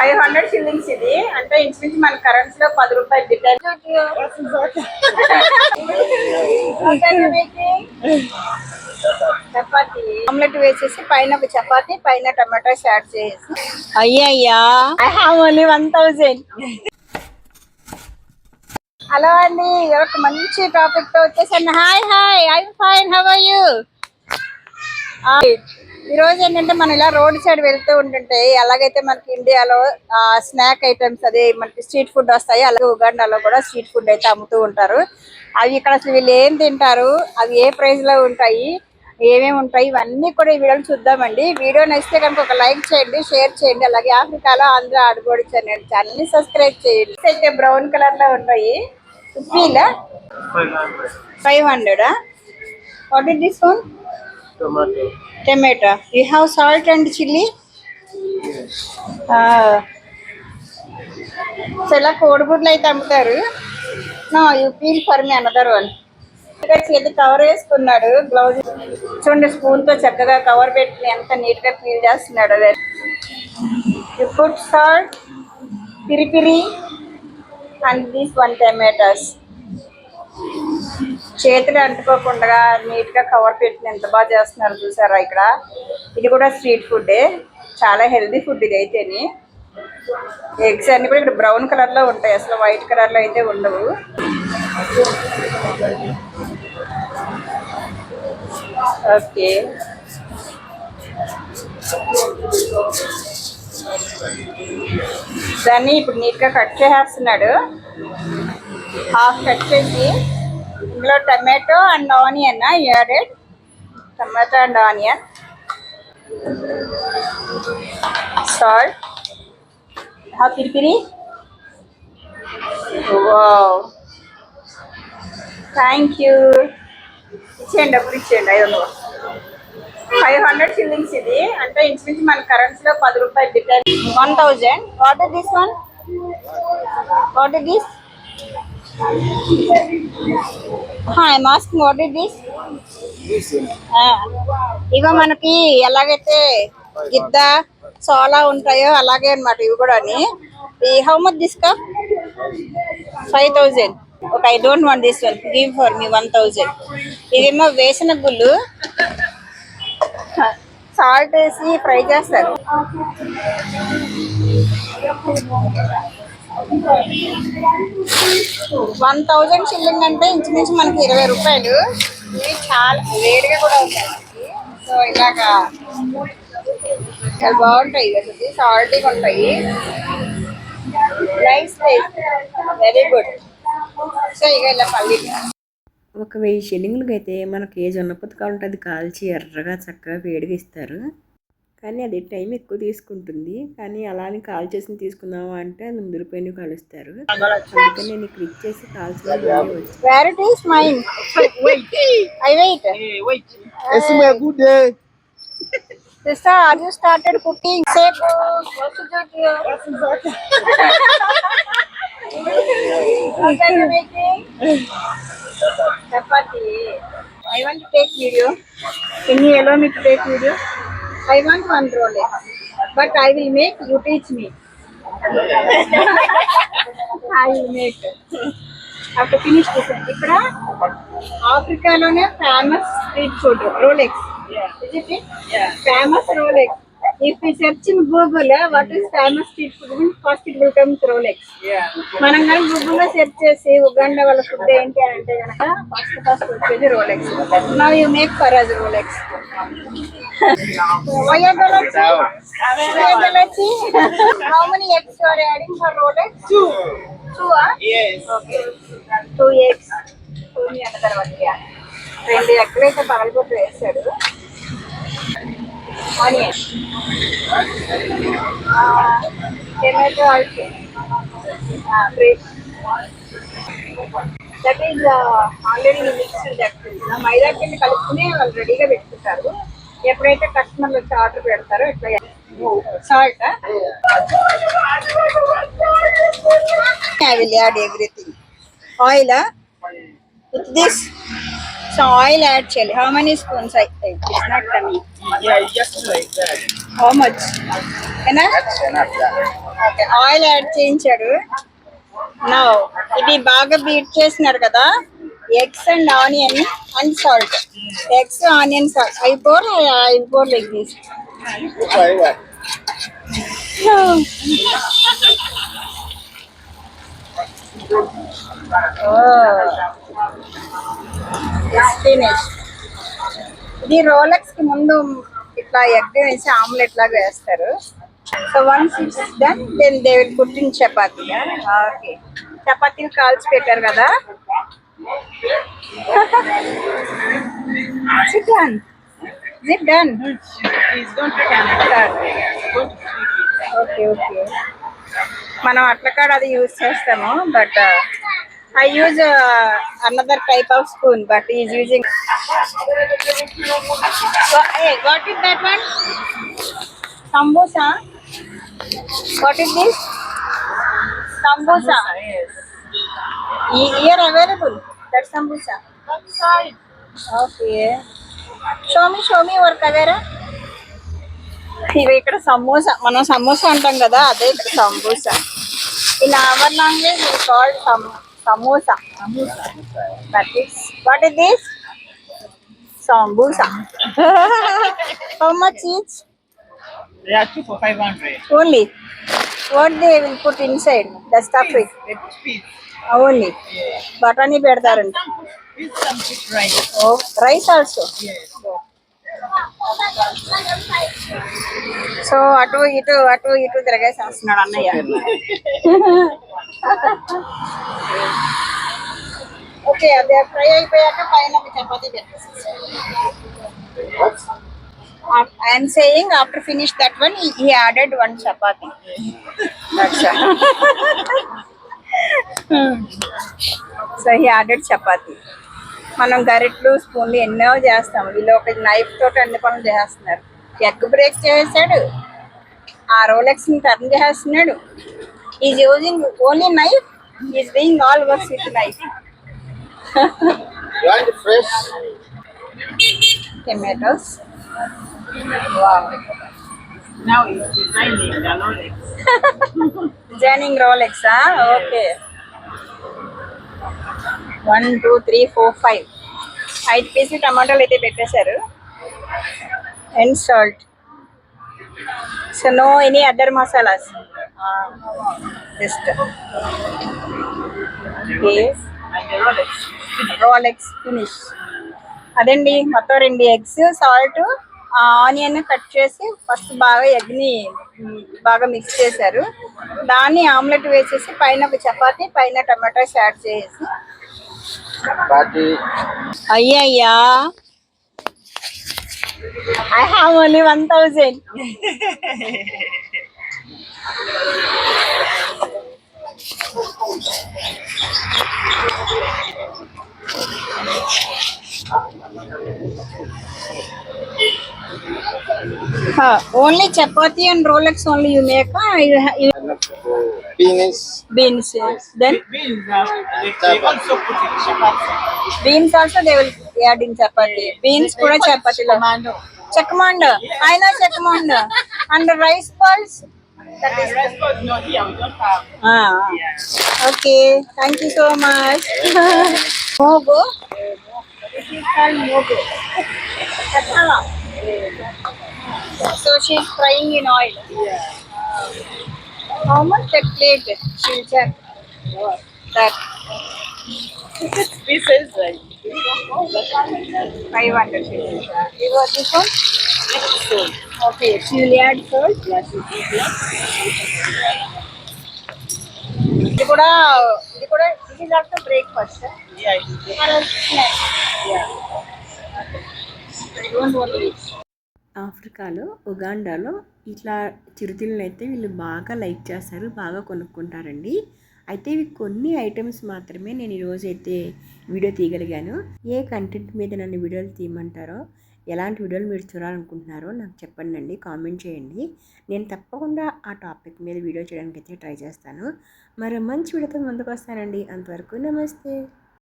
Five hundred shillings ఇది. అంటే ఇంచుమించు మన కరెన్సీ లో పది రూపాయలు డిపెండ్ చపాతి. ఆమ్లెట్ వేసేసి పైన ఒక చపాతి పైన టమాటోస్ యాడ్ చేసి. అయ్యయ్యా. I have only one thousand hello అండి. ఒక మంచి టాపిక్తో వచ్చేసాను. Hi hi I fine how are you ఈ రోజు ఏంటంటే మనం ఇలా రోడ్ సైడ్ వెళ్తూ ఉంటుంటే ఎలాగైతే మనకి ఇండియాలో స్నాక్ ఐటమ్స్ అదే మనకి స్ట్రీట్ ఫుడ్ వస్తాయి అలాగే ఉగాండాలో కూడా స్ట్రీట్ ఫుడ్ అయితే అమ్ముతూ ఉంటారు. అవి ఇక్కడ అసలు వీళ్ళు ఏం తింటారు అవి ఏ ప్రైస్లో ఉంటాయి ఏమేమి ఉంటాయి ఇవన్నీ కూడా ఈ వీడియోలు చూద్దామండి. వీడియో నచ్చితే కనుక ఒక లైక్ చేయండి షేర్ చేయండి అలాగే ఆఫ్రికాలో ఆంధ్ర ఆడుకోడి ఛానల్ ఛానల్ని సబ్స్క్రైబ్ చేయండి. అయితే బ్రౌన్ కలర్లో ఉన్నాయి five hundred. What is this tomato. Tomato. You have salt and chilli so ఇలా కోడిగుడ్లు అయితే అమ్ముతారు. No you feel for me another one చేతి కవర్ వేసుకున్నాడు. గ్లౌజ్ చూడండి స్పూన్తో చక్కగా కవర్ పెట్టి ఎంత నీట్గా ఫీల్ చేస్తున్నాడు అదే. పుట్ సాల్ట్ పిరి పిరి అండ్ దీస్ వన్ టమాటోస్ చేతులు అంటుకోకుండా నీట్గా కవర్ పెట్టి ఎంత బాగా చేస్తున్నారు చూసారా ఇక్కడ? ఇది కూడా స్ట్రీట్ ఫుడ్ చాలా హెల్దీ ఫుడ్ ఇది అయితేని. ఎగ్స్ అన్ని కూడా ఇక్కడ బ్రౌన్ కలర్లో ఉంటాయి. అసలు వైట్ కలర్లో అయితే ఉండవు. ఓకే. దాన్ని ఇప్పుడు నీట్గా కట్ చేసేస్తున్నాడు. హాఫ్ కట్ చేసి ఇందులో tomato and onion added tomato and onion. Salt. హా పిరిపిరి థ్యాంక్ యూ. ఇచ్చేయండి డబ్బులు ఇచ్చేయండి ఐదు వందలు. ఫైవ్ హండ్రెడ్ షిల్లింగ్స్ ఇది. అంటే ఇంచుమించు మన కరెన్సీలో పది రూపాయలు depend one thousand. What is this one what is this hi mask what this ఇవ మనకి ఎలాగైతే గిద్ద సోలా ఉంటాయో అలాగే అనమాట ఇవి కూడా ఈ how much this cup five thousand ఒక I don't want this one give for me one thousand ఇదేమో వేసిన గుళ్ళు. సాల్ట్ వేసి ఫ్రై చేస్తారు. వన్ థౌజండ్ షిల్లింగ్ అంటే ఇంచుమించు మనకి ఇరవై రూపాయలు. ఇవి చాలా వేడిగా కూడా ఉంటాయి సో ఇలాగా చాలా బాగుంటాయి అసలు. సాల్టీగా ఉంటాయి. నైస్ వెరీ గుడ్ సో ఇక ఇలా పల్లి. ఒక వెయ్యి షిల్లింగ్లకి అయితే మనకి ఏ జొన్న పొత్తు కావాలంటే అది కాల్చి ఎర్రగా చక్కగా వేడిగా ఇస్తారు. కానీ అది టైం ఎక్కువ తీసుకుంటుంది. కానీ అలానే కాల్ చేసి తీసుకుందాము అంటే ముందురిపోయిన కలుస్తారు. అందుకే నేను ఇక్కడ ఇచ్చేసి కాల్ చేసి chapati I want take video ఎన్ని ఎలా మీకు take video I want one roll. But I will make, you teach me. I will make. Have to finish this. ఇక్కడ ఆఫ్రికాలోనే famous street food Rolex Is it it? Famous Rolex. If we search in Google, uh, what is famous street food, first it will come Rolex. మనం కానీ గూగుల్లో search చేసి Uganda వాళ్ళ food ఏంటి అని అంటే కనుక ఫస్ట్ ఫస్ట్ వచ్చేది రోలెక్స్ నా you make for us Rolex how many eggs are adding for Rolex two two two eggs two అన్న తర్వాత రెండు ఎక్కలు అయితే పగలగొట్టు వేసాడు onion tomato also that is already mixed that మైదా పిండి కలుపుకుని వాళ్ళు రెడీగా పెట్టుకుంటారు ఎప్పుడైతే కస్టమర్లు వచ్చి ఆర్డర్ పెడతారో ఇట్లా salt I will add everything oil with this so oil add చేయాలి. హౌ మెనీ స్పూన్స్ అయితే it's not coming. How much. Okay oil add చేయించాడు. నా ఇది బాగా బీట్ చేసినాడు కదా. Eggs and onion and salt eggs onion salt అయిపోర్ అయిపోర్ like this Try finish ఇది రోలెక్స్కి ముందు ఇట్లా ఎగ్ వేసి ఆమ్లెట్ లాగా వేస్తారు. So once it's done then they will put in chapati okay చపాతీలు కాల్చి పెట్టారు కదా? Please don't forget. Okay okay మనం అట్లకాడ అది యూజ్ చేస్తాము but I use another type of spoon but is using what is that one samosa what is this samosa here available that samosa okay show me show me work అవేరా ఇవి ఇక్కడ సమోసా మనం సమోసా అంటాం కదా అదే ఇక్కడ samosa. In our language called samosa that is what is this samosa how much each They are two for 500. Only what they will put inside the stuff They put fish. Only బఠానీ పెడతారంట This some fish rice. ఓ rice also. So అటు ఇటు అటు ఇటు తిరగేసి వస్తున్నాడు అన్నయ్య. ఓకే అది ఫ్రై అయిపోయాక పైన ఒక chapati I'm saying after finish that one he added one chapati so he added chapati మనం గరిట్లు స్పూన్లు ఎన్నో చేస్తాం. వీళ్ళు ఒక నైఫ్ తోటి అన్ని పనులు చేస్తున్నారు. ఎగ్ బ్రేక్ చేసాడు. ఆ రోలెక్స్ని టర్న్ చేస్తున్నాడు. Is using only knife is doing all works with knife fresh? Tomatoes Now it's designing the Rolex. Designing రోలెక్సా okay one two three four five ఐదు పీసులు టమాటాలు అయితే పెట్టేశారు and salt so no any other masalas Rolex. Rolex finish అదండి మొత్తం రెండు eggs salt onion cut చేసి first బాగా ఎగ్ని బాగా మిక్స్ చేశారు. దాన్ని ఆమ్లెట్ వేసేసి పైన ఒక చపాతి పైన టమాటోస్ యాడ్ చేసి. అయ్యయ్యా. I have only one thousand only chapati and Rolex only you make Beans. Beans then Beans, uh, they, they also put in chapati. Beans also they will add in chapati beans కూడా చపాతీలో Commando. చెక్కమండ్ ఆయన చెక్కమండ్ and rice That is the response, no, here we don't have. Ah. Yeah. Okay, thank you so much. Mogo? This is called mogo. So she's frying in oil. Yeah. How much that plate? She'll check. That. This is right. 500. This one? వచ్చేసి okay షీల్ add Yes, ఇది కూడా ఇది కూడా ఇది is breakfast ఆఫ్రికాలో ఉగాండాలో ఇట్లా చిరుతిళ్ళని అయితే వీళ్ళు బాగా లైక్ చేస్తారు బాగా కొనుక్కుంటారండి. అయితే ఇవి కొన్ని ఐటమ్స్ మాత్రమే నేను ఈరోజు అయితే వీడియో తీయగలిగాను. ఏ కంటెంట్ మీద నన్ను వీడియోలు తీయమంటారో ఎలాంటి వీడియోలు మీరు చూడాలనుకుంటున్నారో నాకు చెప్పండి అండి కామెంట్ చేయండి. నేను తప్పకుండా ఆ టాపిక్ మీద వీడియో చేయడానికి అయితే ట్రై చేస్తాను. మరో మంచి వీడియోతో ముందుకు వస్తానండి. అంతవరకు నమస్తే.